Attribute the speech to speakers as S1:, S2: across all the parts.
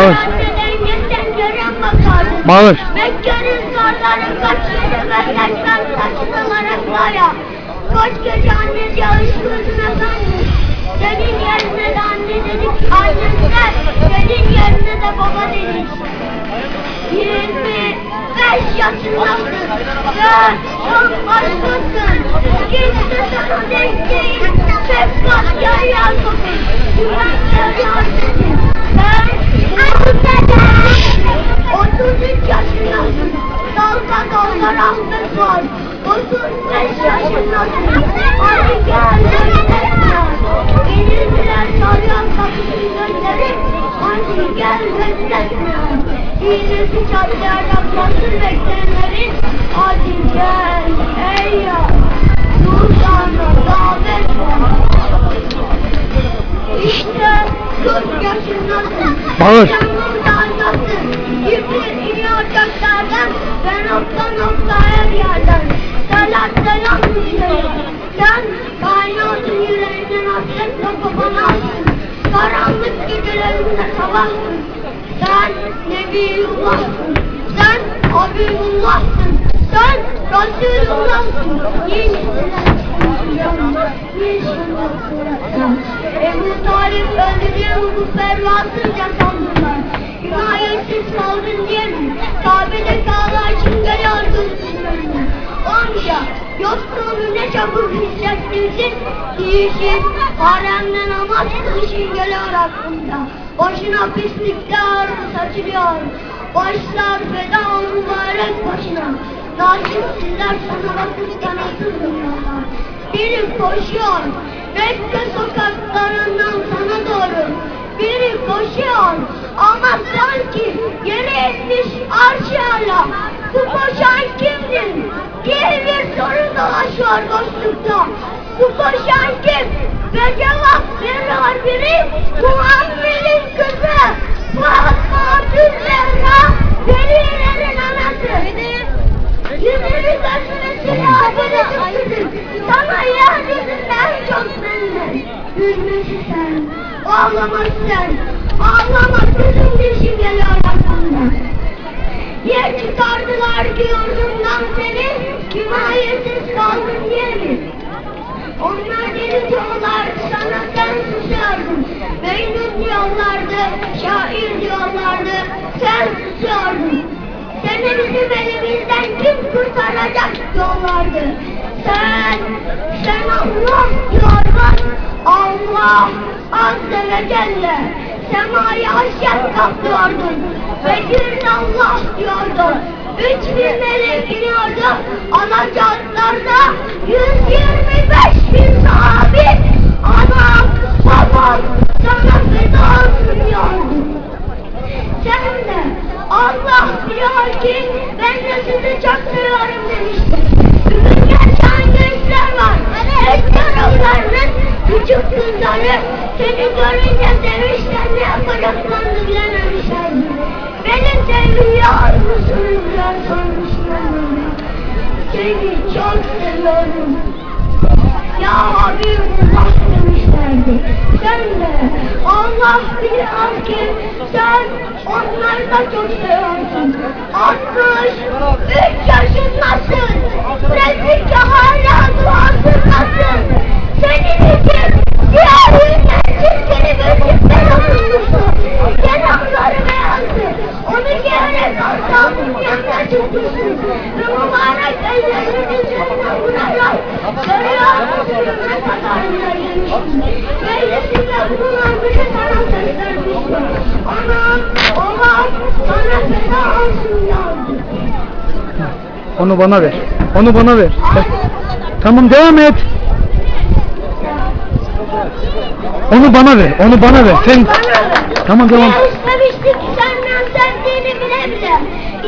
S1: Bağır.
S2: anneden geçen gören bakardı.
S1: Bağır.
S2: Mekke'nin sarları kaçırdı ve yaşlar taşıdılar Esra'ya. Koç gece annesi alışkınsın efendim. Senin yerine de anne dedik annemize, senin yerine de baba dedik. 25 yaşındasın ve çok aşkınsın. Kimse sana denk değil. Tek başka yer sokun. Güvenle
S1: Bağır.
S2: Ben nokta noktaya bir yerden. Selam selam düşüyor. Sen kainatın yüreğinden hasretle kopamazsın. Karanlık gecelerinde sabahsın. Sen Nebiyullah'sın. Sen Habibullah'sın. Sen Resulullah'sın. Ebu Talip öldü diye bu pervasızca sandılar. Himayetsiz kaldın diye mi? Kabe'de kağlar için geliyordun üstlerine. Onca yoksulluğu ne çabuk hissettirsin. Yiğişin haremden namaz kılışın geliyor aklımda. Boşuna pislikte ağrım saçılıyor. Başlar feda mübarek başına. Nasipsizler sana bakıp dönüyorlar. Biri koşuyor, Mekke sokaklarından sana doğru. Biri koşuyor, ama sanki yere etmiş arşıyla. Bu koşan kimdir? diye bir soru dolaşıyor boşlukta. Bu koşan kim? Ve cevap veriyor biri, Muhammed'in kızı. Fatma Zülzehra, velilerin anası. Yüzünü gözünü haberi kızım. Sen susuyordun. Seni bizim elimizden kim kurtaracak diyorlardı. Sen, sen Allah diyordun. Allah Azze ve Celle. Semayı haşyet kaplıyordun. Ve gün Allah diyordu. Üç bin melek iniyordu. Alacaklarda 125 Allah biliyor ki sen onları da çok seviyorsun. 63 yaşındasın. Peki hala
S1: Onu bana ver. Onu bana ver. Tamam devam et. Onu bana ver. Onu bana ver. Sen Tamam, devam.
S2: İstemiştik senden sevdiğini bile bile.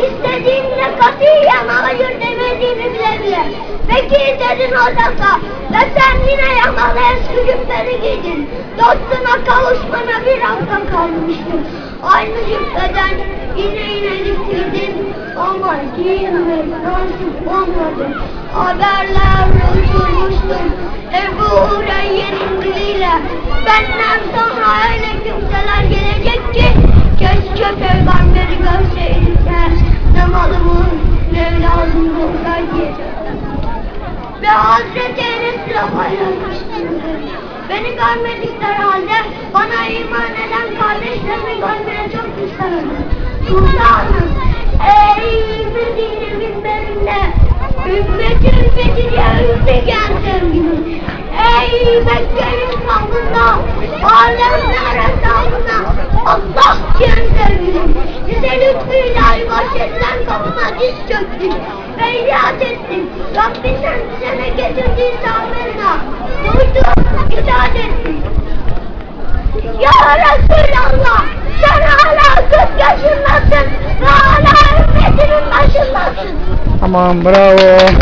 S2: İstediğinle katiyen hayır demediğini bile bile. Peki dedin o defa. Ve sen yine yamalı eski cübbeni giydin. Dostuna kavuşmana bir hafta kalmıştı. Aynı cübbeden yine inelik giydin. Ama giyinmek nasip olmadı. Haberler uydurmuştur. Ebu Hureyre'nin diliyle. Benden sonra öyle kimseler gelecek ki keşke peygamberi görseydik de ne malımız ne evladımız olsaydı. Ve Hazreti Enes'le paylaşmıştır. Beni görmedikleri halde bana iman eden kardeşlerimi görmeye çok isterdim. Sultanım, ey Medine minberinde, ümmeti ümmeti diye ümmet geldim. Ey Mekke İstanbul'da, alemler hesabına Allah diyen Bize lütfuyla bahşedilen kapına diz çöktük ve itaat ettik. Rabbinden ne getirdiyse haberine duyduk, itaat ettik. Ya Resulallah, sen hala 40 yaşındasın ve hala ümmetinin başındasın.
S1: Tamam bravo.